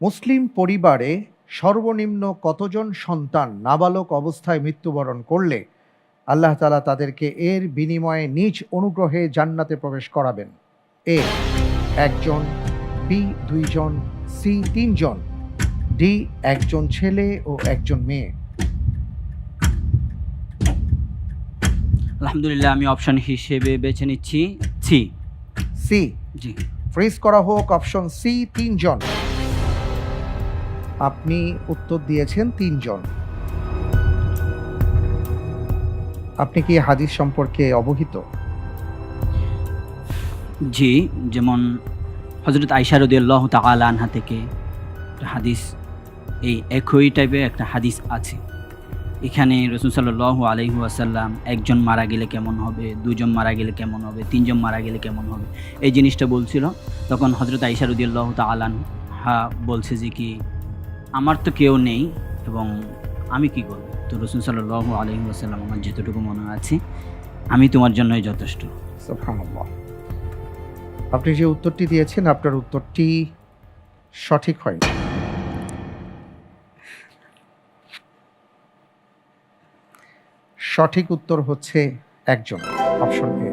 মুসলিম পরিবারে সর্বনিম্ন কতজন সন্তান নাবালক অবস্থায় মৃত্যুবরণ করলে আল্লাহ তালা তাদেরকে এর বিনিময়ে নিজ অনুগ্রহে জান্নাতে প্রবেশ করাবেন? এ একজন বি দুইজন সি তিনজন ডি একজন ছেলে ও একজন মেয়ে। আলহামদুলিল্লাহ আমি অপশন হিসেবে বেছে নিচ্ছি সি। সি। জি। ফ্রিজ করা হোক অপশন সি তিনজন। আপনি উত্তর দিয়েছেন তিনজন। আপনি কি হাদিস সম্পর্কে অবহিত? জি, যেমন হজরত আইসা রদিয়াল্লাহ তাআলা আনহা থেকে হাদিস, এই একই টাইপের একটা হাদিস আছে। এখানে রসুল সাল্লাহ আলহি আসাল্লাম একজন মারা গেলে কেমন হবে, দুজন মারা গেলে কেমন হবে, তিনজন মারা গেলে কেমন হবে, এই জিনিসটা বলছিল। তখন হজরত আইসা রদিয়াল্লাহ তাআলান হা বলছে যে কি আমার তো কেউ নেই এবং আমি কি করব? তো রসুল সাল্লাহ আলহি আসাল্লাম আমার যতটুকু মনে আছে, আমি তোমার জন্যই যথেষ্ট। আপনি যে উত্তরটি দিয়েছেন, আপনার উত্তরটি সঠিক হয়নি। সঠিক উত্তর হচ্ছে একজন, অপশন এ